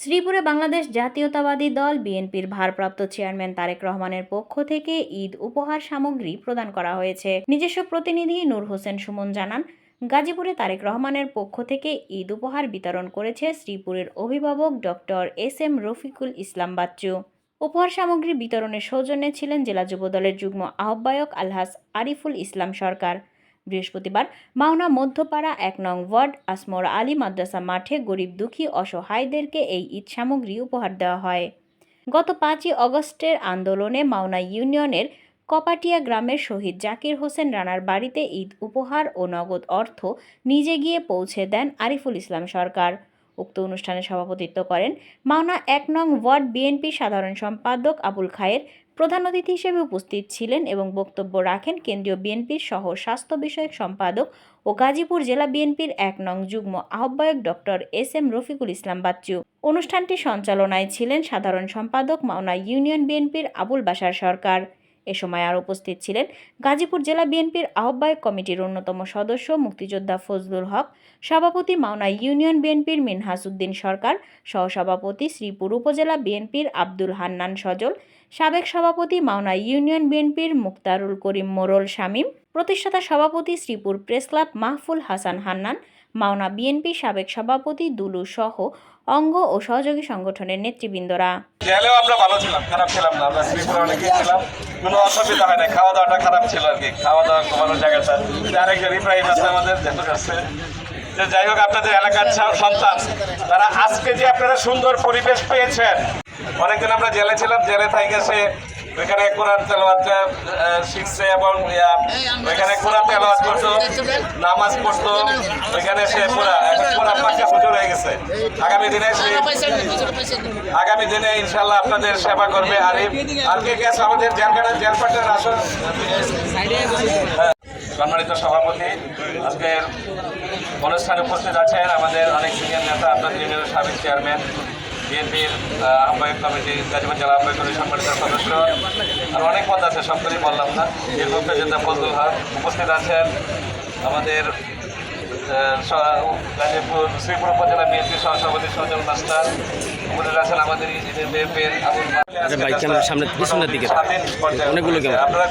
শ্রীপুরে বাংলাদেশ জাতীয়তাবাদী দল বিএনপির ভারপ্রাপ্ত চেয়ারম্যান তারেক রহমানের পক্ষ থেকে ঈদ উপহার সামগ্রী প্রদান করা হয়েছে। নিজস্ব প্রতিনিধি নূর হোসেন সুমন জানান, গাজীপুরে তারেক রহমানের পক্ষ থেকে ঈদ উপহার বিতরণ করেছে শ্রীপুরের অভিভাবক doctor S M Rafiqul Islam Bachchu. উপহার সামগ্রী বিতরণের সৌজন্যে ছিলেন জেলা যুবদলের যুগ্ম আহ্বায়ক আলহাস আরিফুল ইসলাম সরকার। বৃহস্পতিবার মাওনা মধ্যপাড়া এক নং ওয়ার্ড আসমর আলী মাদ্রাসা মাঠে গরিব দুঃখী অসহায়দেরকে এই ঈদ সামগ্রী উপহার দেওয়া হয়। গত পাঁচই অগস্টের আন্দোলনে মাওনা ইউনিয়নের কপাটিয়া গ্রামের শহীদ জাকির হোসেন রানার বাড়িতে ঈদ উপহার ও নগদ অর্থ নিজে গিয়ে পৌঁছে দেন আরিফুল ইসলাম সরকার। উক্ত অনুষ্ঠানে সভাপতিত্ব করেন মাওনা এক নং ওয়ার্ড বিএনপি সাধারণ সম্পাদক আবুল খায়ের প্রধান অতিথি হিসেবে উপস্থিত ছিলেন এবং বক্তব্য রাখেন কেন্দ্রীয় বিএনপির সহ স্বাস্থ্য বিষয়ক সম্পাদক ও গাজীপুর জেলা বিএনপির এক নং যুগ্ম আহ্বায়ক doctor S M Rafiqul Islam Bachchu. অনুষ্ঠানটি সঞ্চালনায় ছিলেন সাধারণ সম্পাদক মাওনা ইউনিয়ন বিএনপির আবুল বাসার সরকার। এ সময় আর উপস্থিত ছিলেন গাজীপুর জেলা বিএনপির আহ্বায়ক কমিটির অন্যতম সদস্য মুক্তিযোদ্ধা ফজলুল হক, সভাপতি মাওনা ইউনিয়ন বিএনপির মিনহাস উদ্দিন সরকার, সহসভাপতি শ্রীপুর উপজেলা বিএনপির আব্দুল হান্নান সজল, সাবেক সভাপতি মাওনা ইউনিয়ন বিএনপির মুক্তারুল করিম মোরল শামীম, প্রতিষ্ঠাতা সভাপতি Sreepur press club Mahful Hasan Hannan Mawna BNP সাবেক সভাপতি দুলু সহ অঙ্গ ও সহযোগী সংগঠনের নেতৃবৃন্দরা। গেলেও আমরা ভালো ছিলাম, খারাপ ছিলাম না, আমরা শ্রীপুরে অনেকে ছিলাম। কোনো অসুবিধা হয় না খাওয়া দাওয়াটা খারাপ ছিল আর কি খাওয়া দাওয়া ঘুমানোর জায়গাটা। আরেকজন ইব্রাহিম আছে আমাদের, যেহেতু যে যাই হোক, আপনাদের এলাকার সন্তান, তারা আজকে যে আপনারা সুন্দর পরিবেশ পেয়েছেন। অনেকদিন আমরা জেলে ছিলাম, জেলে থেকে সে ওইখানে কোরআন তেলাওয়াতটা আহ, শিখছে এবং ওইখানে কোরআন তেলাওয়াত করতো নামাজ পড়তো ওইখানে সে পুরা এখন পুরা পাকা হুজুর হয়ে গেছে। আগামী দিনে সে আগামী দিনে ইনশাল্লাহ আপনাদের সেবা করবে। আর এই- আর কে কে আমাদের জেলখানা জেলপাটের আসন? হ্যাঁ, সম্মানিত সভাপতি আজকের অনুষ্ঠানে উপস্থিত আছেন আমাদের অনেক সিনিয়র নেতা আপনাদের ইউনিয়নের সাবেক চেয়ারম্যান বিএনপির আহ্বায়ক কমিটি গাজীপুর জেলা আহ্বায়ক কমিটির সম্মানিত সদস্য আর অনেক পদ আছে সব করেই বললাম না। মধ্যে যোদ্ধা ফজলুল হক উপস্থিত আছেন। আমাদের গাজীপুর শ্রীপুর উপজেলা বিএনপির সহসভাপতি সজল মাস্টার উপস্থিত আছেন আমাদের বিএনপির আবুল আচ্ছা সামনে- পিছনের দিকে। অনেকগুলো আপনারা